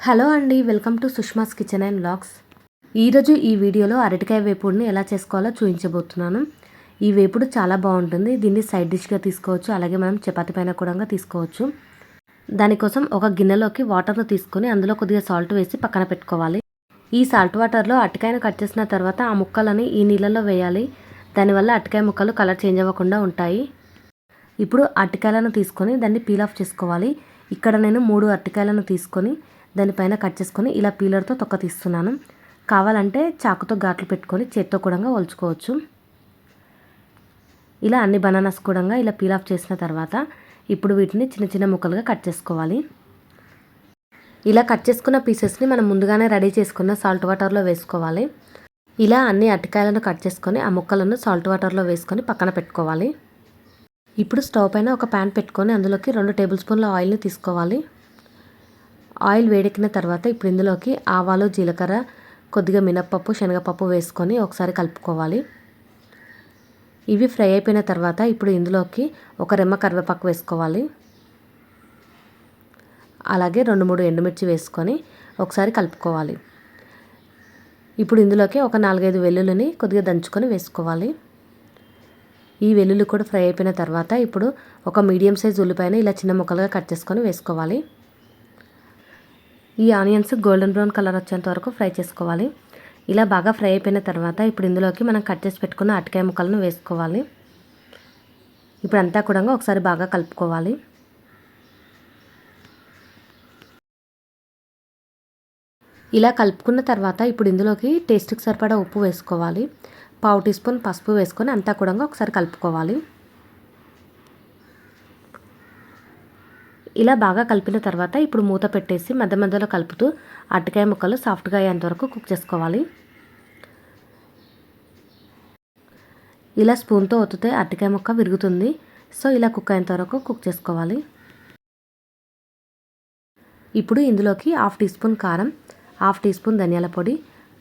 Hello అండి welcome to Sushma's kitchen and vlogs. ఈరోజు ఈ వీడియోలో అరటికాయ వేపుడుని ఎలా చేసుకోవాలో చూపించబోతున్నాను. ఈ వేపుడు చాలా బాగుంటుంది. దీన్ని సైడ్ డిష్గా తీసుకోవచ్చు. అలాగే మనం చపాతి పైన కూడా తీసుకోవచ్చు. దానికోసం ఒక గిన్నెలోకి వాటర్ను తీసుకొని అందులో కొద్దిగా సాల్ట్ వేసి పక్కన పెట్టుకోవాలి. ఈ సాల్ట్ వాటర్లో అరటికాయను కట్ చేసిన తర్వాత ఆ ముక్కలని ఈ నీళ్ళలో వేయాలి. దానివల్ల అరటికాయ ముక్కలు కలర్ చేంజ్ అవ్వకుండా ఉంటాయి. ఇప్పుడు అరటికాయలను తీసుకొని దాన్ని పీల్ ఆఫ్ చేసుకోవాలి. ఇక్కడ నేను మూడు అరటికాయలను తీసుకొని దానిపైన కట్ చేసుకొని ఇలా పీలర్తో తొక్క తీస్తున్నాను. కావాలంటే చాకుతో ఘాట్లు పెట్టుకొని చేత్తో కూడా ఒలుచుకోవచ్చు. ఇలా అన్ని బనానాస్ కూడా ఇలా పీల్ ఆఫ్ చేసిన తర్వాత ఇప్పుడు వీటిని చిన్న చిన్న ముక్కలుగా కట్ చేసుకోవాలి. ఇలా కట్ చేసుకున్న పీసెస్ని మనం ముందుగానే రెడీ చేసుకున్న సాల్ట్ వాటర్లో వేసుకోవాలి. ఇలా అన్ని అరటికాయలను కట్ చేసుకొని ఆ ముక్కలను సాల్ట్ వాటర్లో వేసుకొని పక్కన పెట్టుకోవాలి. ఇప్పుడు స్టవ్ పైన ఒక ప్యాన్ పెట్టుకొని అందులోకి రెండు టేబుల్ స్పూన్ల ఆయిల్ని తీసుకోవాలి. ఆయిల్ వేడెక్కిన తర్వాత ఇప్పుడు ఇందులోకి ఆవాలు జీలకర్ర కొద్దిగా మినప్పప్పు శనగపప్పు వేసుకొని ఒకసారి కలుపుకోవాలి. ఇవి ఫ్రై అయిపోయిన తర్వాత ఇప్పుడు ఇందులోకి ఒక రెమ్మ కరివేపాకు వేసుకోవాలి. అలాగే రెండు మూడు ఎండుమిర్చి వేసుకొని ఒకసారి కలుపుకోవాలి. ఇప్పుడు ఇందులోకి ఒక నాలుగైదు వెల్లుల్లిని కొద్దిగా దంచుకొని వేసుకోవాలి. ఈ వెల్లుల్లి కూడా ఫ్రై అయిపోయిన తర్వాత ఇప్పుడు ఒక మీడియం సైజ్ ఉల్లిపాయను ఇలా చిన్న ముక్కలుగా కట్ చేసుకొని వేసుకోవాలి. ఈ ఆనియన్స్ గోల్డెన్ బ్రౌన్ కలర్ వచ్చేంత వరకు ఫ్రై చేసుకోవాలి. ఇలా బాగా ఫ్రై అయిపోయిన తర్వాత ఇప్పుడు ఇందులోకి మనం కట్ చేసి పెట్టుకున్న అటకాయ ముక్కలను వేసుకోవాలి. ఇప్పుడు అంతా కూడా ఒకసారి బాగా కలుపుకోవాలి. ఇలా కలుపుకున్న తర్వాత ఇప్పుడు ఇందులోకి టేస్ట్కి సరిపడా ఉప్పు వేసుకోవాలి. పావు టీ స్పూన్ పసుపు వేసుకొని అంతా కూడా ఒకసారి కలుపుకోవాలి. ఇలా బాగా కలిపిన తర్వాత ఇప్పుడు మూత పెట్టేసి మధ్య మధ్యలో కలుపుతూ అరటికాయ ముక్కలు సాఫ్ట్గా అయ్యేంత వరకు కుక్ చేసుకోవాలి. ఇలా స్పూన్తో ఒత్తితే అరటికాయ ముక్క విరుగుతుంది. సో ఇలా కుక్ అయ్యేంత వరకు కుక్ చేసుకోవాలి. ఇప్పుడు ఇందులోకి హాఫ్ టీ స్పూన్ కారం హాఫ్ టీ స్పూన్ ధనియాల పొడి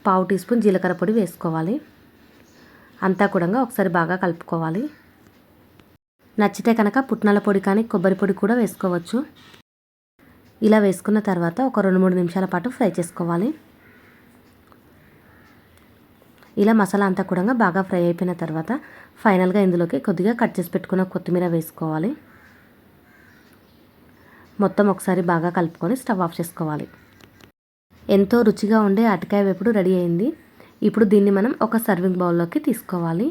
పావు టీ స్పూన్ జీలకర్ర పొడి వేసుకోవాలి. అంతా కూడా ఒకసారి బాగా కలుపుకోవాలి. నచ్చితే కనుక పుట్నాల పొడి కానీ కొబ్బరి పొడి కూడా వేసుకోవచ్చు. ఇలా వేసుకున్న తర్వాత ఒక రెండు మూడు నిమిషాల పాటు ఫ్రై చేసుకోవాలి. ఇలా మసాలా అంతా కూడా బాగా ఫ్రై అయిపోయిన తర్వాత ఫైనల్గా ఇందులోకి కొద్దిగా కట్ చేసి పెట్టుకున్న కొత్తిమీర వేసుకోవాలి. మొత్తం ఒకసారి బాగా కలుపుకొని స్టవ్ ఆఫ్ చేసుకోవాలి. ఎంతో రుచిగా ఉండే అటకాయ వేపుడు రెడీ అయింది. ఇప్పుడు దీన్ని మనం ఒక సర్వింగ్ బౌల్లోకి తీసుకోవాలి.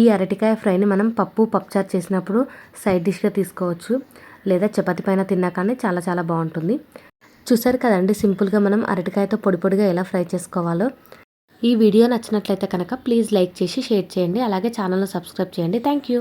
ఈ అరటికాయ ఫ్రైని మనం పప్పు పప్పుచారు చేసినప్పుడు సైడ్ డిష్గా తీసుకోవచ్చు. లేదా చపాతి పైన తిన్నా కానీ చాలా చాలా బాగుంటుంది. చూసారు కదండి సింపుల్గా మనం అరటికాయతో పొడి పొడిగా ఎలా ఫ్రై చేసుకోవాలో. ఈ వీడియో నచ్చినట్లయితే కనుక ప్లీజ్ లైక్ చేసి షేర్ చేయండి. అలాగే ఛానల్ను సబ్స్క్రైబ్ చేయండి. Thank you.